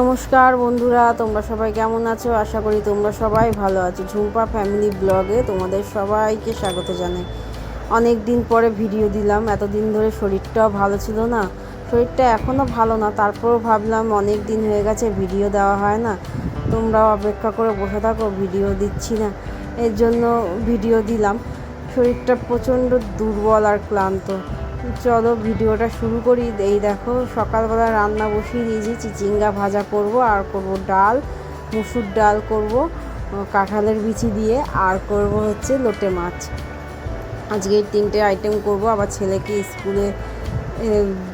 নমস্কার বন্ধুরা, তোমরা সবাই কেমন আছো? আশা করি তোমরা সবাই ভালো আছো। ঝুম্পা ফ্যামিলি ব্লগে তোমাদের সবাইকে স্বাগত জানাই। অনেক দিন পরে ভিডিও দিলাম, এতদিন ধরে শরীরটাও ভালো ছিল না। শরীরটা এখনও ভালো না, তারপরেও ভাবলাম অনেক দিন হয়ে গেছে ভিডিও দেওয়া হয় না। তোমরাও অপেক্ষা করে বসে থাকো ভিডিও দিচ্ছি না। এর জন্য ভিডিও দিলাম। শরীরটা প্রচণ্ড দুর্বল আর ক্লান্ত। চলো ভিডিওটা শুরু করি। এই দেখো, সকালবেলা রান্না বসিয়ে দিয়েছি। চিচিঙ্গা ভাজা করব, আর করব ডাল, মুসুর ডাল করব কাঁঠালের বিচি দিয়ে, আর করব হচ্ছে লোটে মাছ। আজকে এই তিনটে আইটেম করব। আবার ছেলেকে স্কুলে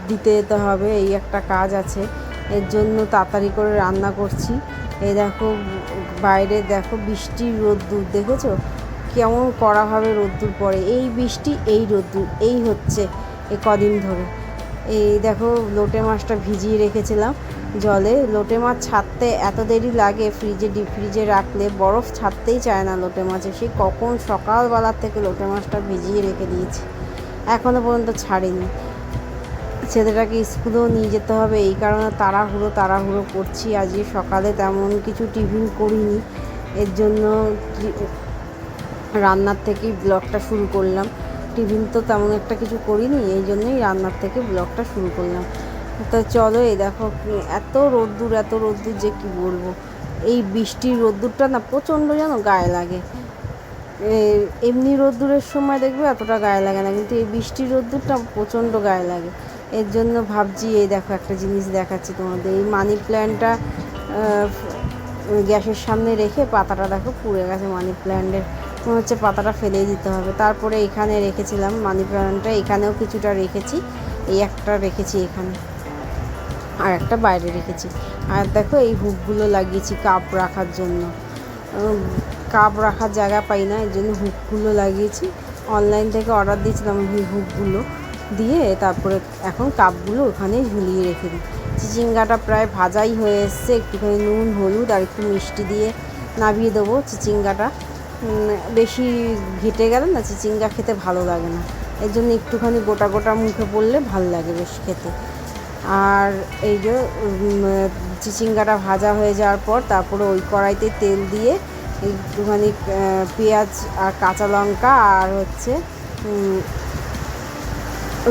দিতে যেতে হবে, এই একটা কাজ আছে। এর জন্য তাড়াতাড়ি করে রান্না করছি। এই দেখো, বাইরে দেখো বৃষ্টির রোদ্দুর, দেখেছ? কেমন করা কড়াভাবে রোদ্দুর পড়ে। এই বৃষ্টি, এই রোদ্দুর, এই হচ্ছে। এ কদিন ধরে। এই দেখো, লোটে মাছটা ভিজিয়ে রেখেছিলাম জলে। লোটে মাছ ছাড়তে এত দেরি লাগে ফ্রিজে ডিপ ফ্রিজে রাখলে? বরফ ছাড়তেই চায় না লোটে মাছে। সেই কখন সকালবেলার থেকে লোটে মাছটা ভিজিয়ে রেখে দিয়েছি। এখনও পর্যন্ত ছাড়িনি। ছেলেটাকে স্কুলেও নিয়ে যেতে হবে। এই কারণে তাড়াহুড়ো তাড়াহুড়ো করছি। আজকে সকালে তেমন কিছু টিফিন করিনি। এর জন্য রান্নার থেকেই ব্লগটা শুরু করলাম। টিফিন তো তেমন একটা কিছু করিনি, এই জন্যই রান্নার থেকে ব্লগটা শুরু করলাম। তা চলো এই দেখো, এত রোদ্দুর এত রোদ্দুর যে কি বলব? এই বৃষ্টির রোদ্দুরটা না প্রচণ্ড যেন গায়ে লাগে। এমনি রোদ্দুরের সময় দেখবে এতটা গায়ে লাগে না, কিন্তু এই বৃষ্টির রোদ্দুরটা প্রচণ্ড গায়ে লাগে। এর জন্য ভাবছি, এই দেখো একটা জিনিস দেখাচ্ছি তোমাদের। এই মানি প্ল্যান্টটা গ্যাসের সামনে রেখে পাতাটা দেখো পুড়ে গেছে মানি প্ল্যান্টের হচ্ছে পাতাটা ফেলেই দিতে হবে। তারপরে এখানে রেখেছিলাম মানি প্ল্যান্টটা এখানেও কিছুটা রেখেছি। এই একটা রেখেছি এখানে। আর একটা বাইরে রেখেছি। আর দেখো এই হুকগুলো লাগিয়েছি কাপ রাখার জন্য। কাপ রাখার জায়গা পাই না, এই জন্য হুকগুলো লাগিয়েছি। অনলাইন থেকে অর্ডার দিয়েছিলাম এই হুকগুলো দিয়ে তারপরে এখন কাপগুলো ওখানেই ঝুলিয়ে রেখে দিই। চিচিঙ্গাটা প্রায় ভাজাই হয়ে এসছে, একটুখানি নুন, হলুদ আর একটু মিষ্টি দিয়ে নাবিয়ে দেবো চিচিঙ্গাটা। বেশি ঘেটে গেলে না চিচিঙ্গা খেতে ভালো লাগে না। এর জন্য একটুখানি গোটা গোটা মুখে পড়লে ভালো লাগে বেশ খেতে। আর এই যে চিচিঙ্গাটা ভাজা হয়ে যাওয়ার পর তারপরে ওই কড়াইতে তেল দিয়ে একটুখানি পেঁয়াজ আর কাঁচা লঙ্কা আর হচ্ছে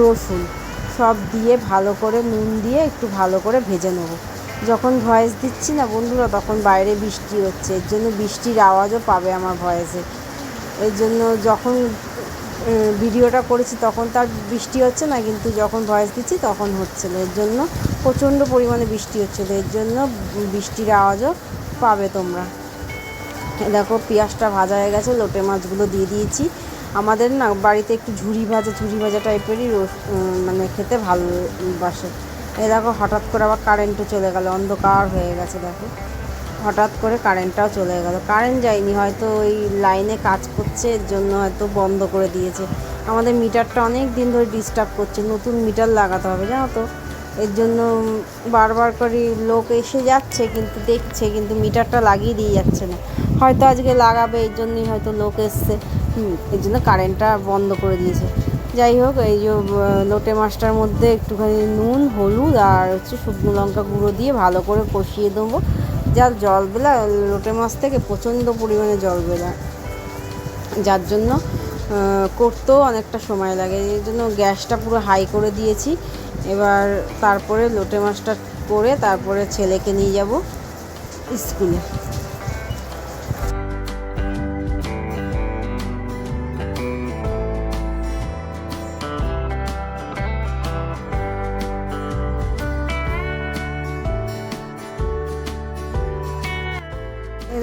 রসুন সব দিয়ে ভালো করে নুন দিয়ে একটু ভালো করে ভেজে নেব। যখন ভয়েস দিচ্ছি না বন্ধুরা, তখন বাইরে বৃষ্টি হচ্ছে। এর জন্য বৃষ্টির আওয়াজও পাবে আমার ভয়েসে এর জন্য যখন ভিডিওটা করেছি তখন তার বৃষ্টি হচ্ছে না, কিন্তু যখন ভয়েস দিচ্ছি তখন হচ্ছিল এর জন্য প্রচণ্ড পরিমাণে বৃষ্টি হচ্ছিল এর জন্য বৃষ্টির আওয়াজও পাবে তোমরা। দেখো, পেঁয়াজটা ভাজা হয়ে গেছে, লোটে মাছগুলো দিয়ে দিয়েছি। আমাদের না বাড়িতে একটু ঝুড়ি ভাজা ঝুড়ি ভাজা টাইপেরই মানে খেতে ভালোবাসে। এই দেখো, হঠাৎ করে আবার কারেন্টও চলে গেল, অন্ধকার হয়ে গেছে দেখো। হঠাৎ করে কারেন্টটাও চলে গেল। কারেন্ট যায়নি, হয়তো ওই লাইনে কাজ করছে, এর জন্য হয়তো বন্ধ করে দিয়েছে। আমাদের মিটারটা অনেক দিন ধরে ডিস্টার্ব করছে, নতুন মিটার লাগাতে হবে, জানো তো? এর জন্য বারবার করে লোক এসে যাচ্ছে, কিন্তু দেখছে, কিন্তু মিটারটা লাগিয়ে দিয়ে যাচ্ছে না। হয়তো আজকে লাগাবে, এর জন্যই হয়তো লোক এসছে। এর জন্য কারেন্টটা বন্ধ করে দিয়েছে। যাই হোক, এই যে লোটে মাছটার মধ্যে একটুখানি নুন, হলুদ আর হচ্ছে শুকনো লঙ্কা গুঁড়ো দিয়ে ভালো করে কষিয়ে দেবো। যা জল বেলা লোটে মাছ থেকে প্রচণ্ড পরিমাণে জল বেলা যার জন্য করতেও অনেকটা সময় লাগে। এই জন্য গ্যাসটা পুরো হাই করে দিয়েছি। এবার তারপরে লোটে মাছটা করে তারপরে ছেলেকে নিয়ে যাব স্কুলে।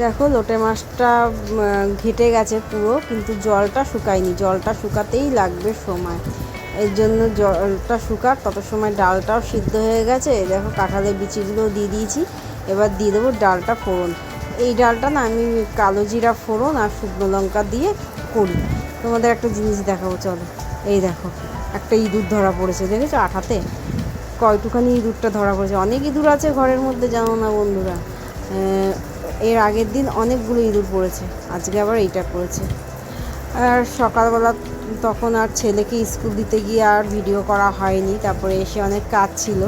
দেখো লোটে মাছটা ঘেটে গেছে পুরো, কিন্তু জলটা শুকায়নি। জলটা শুকাতেই লাগবে সময়। এর জন্য জলটা শুকাক, তত সময় ডালটাও সিদ্ধ হয়ে গেছে। দেখো কাঁঠালের বিচিগুলোও দিয়ে দিয়েছি। এবার দিয়ে দেবো ডালটা ফোড়ন। এই ডালটা না আমি কালো জিরা ফোড়ন আর শুকনো লঙ্কা দিয়ে করি। তোমাদের একটা জিনিস দেখাবো, চলো। এই দেখো, একটা ইঁদুর ধরা পড়েছে, দেখেছ? আঠাতে। কয়টুখানি ইঁদুরটা ধরা পড়েছে। অনেক ইঁদুর আছে ঘরের মধ্যে, জানো না বন্ধুরা? এর আগের দিন অনেকগুলো ইঁদুর পড়েছে, আজকে আবার এইটা পড়েছে। আর সকালবেলা তখন আর ছেলেকে স্কুল দিতে গিয়ে আর ভিডিও করা হয়নি, তারপরে এসে অনেক কাজ ছিল।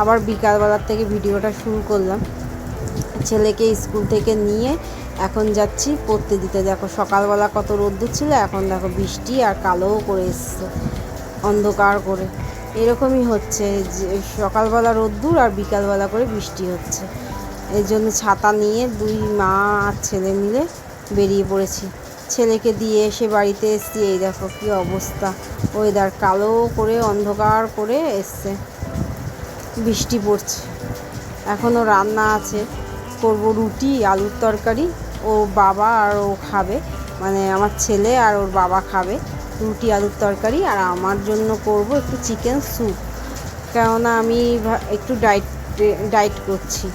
আবার বিকালবেলার থেকে ভিডিওটা শুরু করলাম। ছেলেকে স্কুল থেকে নিয়ে এখন যাচ্ছি পড়তে দিতে। দেখো সকালবেলা কত রোদ্দুর ছিল, এখন দেখো বৃষ্টি আর কালোও করে এসছে অন্ধকার করে। এরকমই হচ্ছে যে সকালবেলা রোদ্দুর আর বিকালবেলা করে বৃষ্টি হচ্ছে। এই জন্য ছাতা নিয়ে দুই মা আর ছেলে মিলে বেরিয়ে পড়েছি। ছেলেকে দিয়ে এসে বাড়িতে এসছি। এই দেখো কী অবস্থা। ওয়েদার কালো করে, অন্ধকার করে এসছে। বৃষ্টি পড়ছে। এখনও রান্না আছে। করব রুটি, আলুর তরকারি। ও বাবা আর ও খাবে। মানে আমার ছেলে আর ওর বাবা খাবে রুটি, আলুর তরকারি। আর আমার জন্য করব একটু চিকেন স্যুপ কেননা আমি একটু ডায়েট ডায়েট করছি।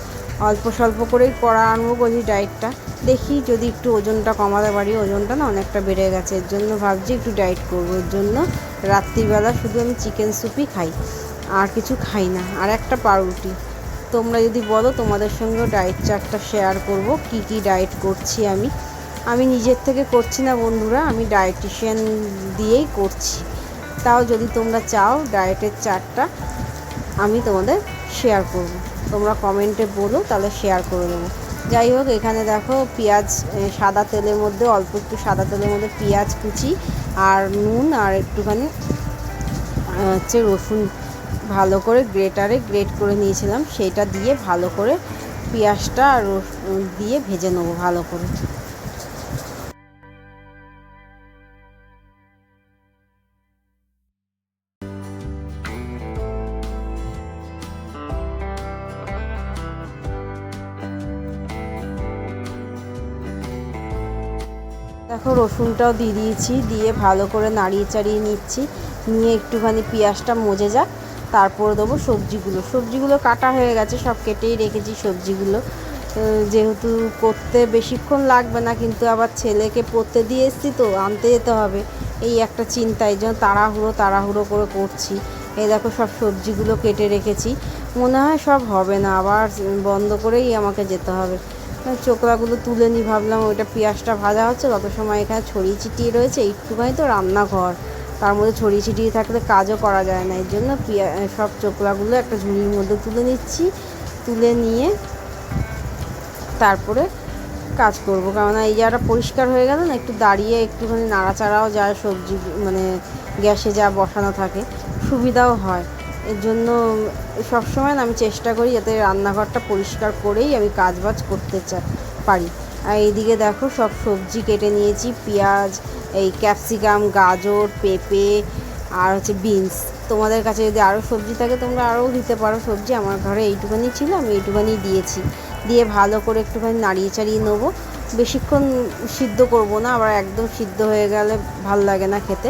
অল্প স্বল্প করেই করা আনব বলি ডায়েটটা দেখি যদি একটু ওজনটা কমাতে পারি, ওজনটা না অনেকটা বেড়ে গেছে। এর জন্য ভাবছি একটু ডায়েট করব। এর জন্য রাত্রিবেলা শুধু আমি চিকেন স্যুপই খাই, আর কিছু খাই না। আর একটা পাউরুটি। তোমরা যদি বলো তোমাদের সঙ্গেও ডায়েট চার্টটা শেয়ার করব, কি কি ডায়েট করছি আমি। আমি নিজের থেকে করছি না বন্ধুরা, আমি ডায়েটিশিয়ান দিয়েই করছি। তাও যদি তোমরা চাও ডায়েটের চার্টটা আমি তোমাদের শেয়ার করব। তোমরা কমেন্টে বলো, তাহলে শেয়ার করে দেবো যাই হোক, এখানে দেখো পেঁয়াজ সাদা তেলের মধ্যে, অল্প একটু সাদা তেলের মধ্যে পেঁয়াজ কুচি আর নুন আর একটুখানি হচ্ছে রসুন ভালো করে গ্রেটারে গ্রেট করে নিয়েছিলাম। সেটা দিয়ে ভালো করে পেঁয়াজটা দিয়ে ভেজে নেব ভালো করে। দেখো রসুনটাও দিয়ে দিয়েছি, দিয়ে ভালো করে নাড়িয়ে চাড়িয়ে নিচ্ছি। নিয়ে একটুখানি পেঁয়াজটা মজে যাক, তারপরে দেবো সবজিগুলো। সবজিগুলো কাটা হয়ে গেছে, সব কেটেই রেখেছি সবজিগুলো। যেহেতু করতে বেশিক্ষণ লাগবে না, কিন্তু আবার ছেলেকে পড়তে দিয়ে এসছি তো, আনতে যেতে হবে। এই একটা চিন্তা এই জন্য তাড়াহুড়ো তাড়াহুড়ো করে করছি। এই দেখো সব সবজিগুলো কেটে রেখেছি। মনে হয় সব হবে না, আবার বন্ধ করেই আমাকে যেতে হবে। চোকলাগুলো তুলে নিই ভাবলাম ওইটা পেঁয়াজটা ভাজা হচ্ছে, তত সময় এখানে ছড়িয়ে ছিটিয়ে রয়েছে, একটুখানি তো রান্নাঘর। তার মধ্যে ছড়িয়ে ছিটিয়ে থাকলে কাজও করা যায় না, এর জন্য পেঁয়া সব চোকলাগুলো একটা ঝুড়ির মধ্যে তুলে নিচ্ছি, তুলে নিয়ে তারপরে কাজ করব। কেননা এই জায়গাটা পরিষ্কার হয়ে গেল না, একটু দাঁড়িয়ে একটুখানি নাড়াচাড়াও যায়, সবজি মানে গ্যাসে যা বসানো থাকে, সুবিধাও হয়। এর জন্য সবসময় আমি চেষ্টা করি যাতে রান্নাঘরটা পরিষ্কার করেই আমি কাজ বাজ করতে চা পারি। আর এইদিকে দেখো সব সবজি কেটে নিয়েছি, পেঁয়াজ, এই ক্যাপসিকাম, গাজর, পেঁপে আর হচ্ছে বিনস। তোমাদের কাছে যদি আরও সবজি থাকে তোমরা আরও দিতে পারো সবজি। আমার ঘরে এইটুখানি ছিল, আমি এইটুখানি দিয়েছি। দিয়ে ভালো করে একটুখানি নাড়িয়ে চাড়িয়ে নেব। বেশিক্ষণ সিদ্ধ করব না, আবার একদম সিদ্ধ হয়ে গেলে ভালো লাগে না খেতে।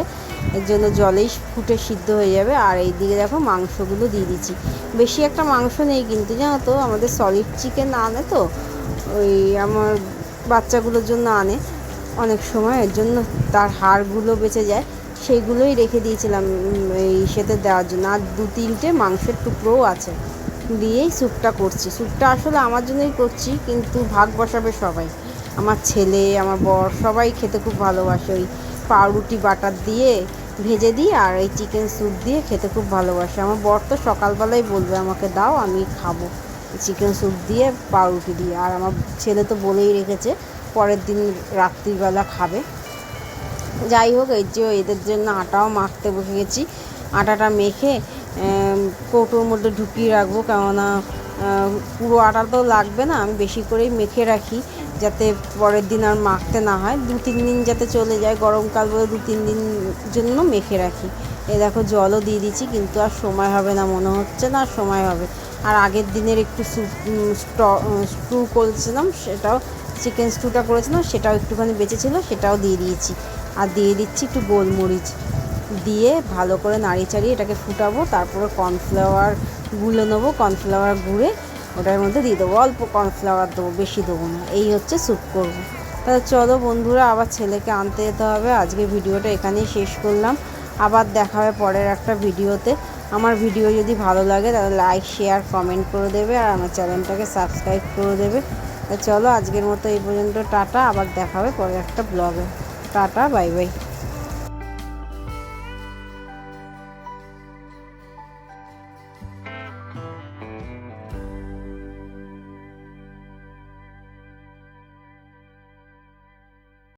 এর জন্য জলেই ফুটে সিদ্ধ হয়ে যাবে। আর এই দিকে দেখো মাংসগুলো দিয়ে দিচ্ছি। বেশি একটা মাংস নেই কিন্তু জানো তো, আমাদের সলিড চিকেন আনে তো, ওই আমার বাচ্চাগুলোর জন্য আনে। অনেক সময় এর জন্য তার হাড়গুলো বেঁচে যায়। সেইগুলোই রেখে দিয়েছিলাম এই সেতে দেওয়ার জন্য। আর দু তিনটে মাংসের টুকরোও আছে। দিয়েই স্যুপটা করছি। স্যুপটা আসলে আমার জন্যই করছি, কিন্তু ভাগ বসাবে সবাই। আমার ছেলে, আমার বর সবাই খেতে খুব ভালোবাসে। ওই পাউরুটি বাটার দিয়ে ভেজে দিই আর এই চিকেন স্যুপ দিয়ে খেতে খুব ভালোবাসে। আমার বর তো সকালবেলাই বলবে আমাকে, দাও, আমি খাব। চিকেন স্যুপ দিয়ে পাউরুটি দিয়ে। আর আমার ছেলে তো বলেই রেখেছে, পরের দিন রাত্রিবেলা খাবে। যাই হোক, এই যে এদের জন্য আটাও মাখতে বসে গেছি। আটাটা মেখে কৌটোর মধ্যে ঢুকিয়ে রাখব। কেননা পুরো আটা তো লাগবে না, আমি বেশি করেই মেখে রাখি। যাতে পরের দিন আর মাখতে না হয়। দু, তিন দিন যাতে চলে যায়। গরমকাল বলে দু, তিন দিন জন্য মেখে রাখি। এ দেখো, জলও দিয়ে দিচ্ছি, কিন্তু আর সময় হবে না, মনে হচ্ছে না আর সময় হবে। আর আগের দিনের একটু স্টু করেছিলাম, সেটাও, চিকেন স্টুটা করেছিলাম, সেটাও একটুখানি বেঁচেছিলো সেটাও দিয়ে দিয়েছি। আর দিয়ে দিচ্ছি একটু গোলমরিচ। দিয়ে ভালো করে নাড়িয়ে চাড়িয়ে এটাকে ফুটাবো, তারপরে কর্নফ্লাওয়ার গুলে নেব, কর্নফ্লাওয়ার গুঁড়ে। ওটার মধ্যে দিয়ে দেবো। অল্প কর্নফ্লাওয়ার দেবো, বেশি দেবো না। এই হচ্ছে স্যুপ করব। তাহলে চলো বন্ধুরা, আবার ছেলেকে আনতে যেতে হবে। আজকে ভিডিওটা এখানেই শেষ করলাম। আবার দেখা হবে পরের একটা ভিডিওতে। আমার ভিডিও যদি ভালো লাগে, তাহলে লাইক, শেয়ার, কমেন্ট করে দেবে আর আমার চ্যানেলটাকে সাবস্ক্রাইব করে দেবে। চলো আজকের মতো এই পর্যন্ত, টাটা। আবার দেখা হবে পরের একটা ব্লগে। Tata, bye bye.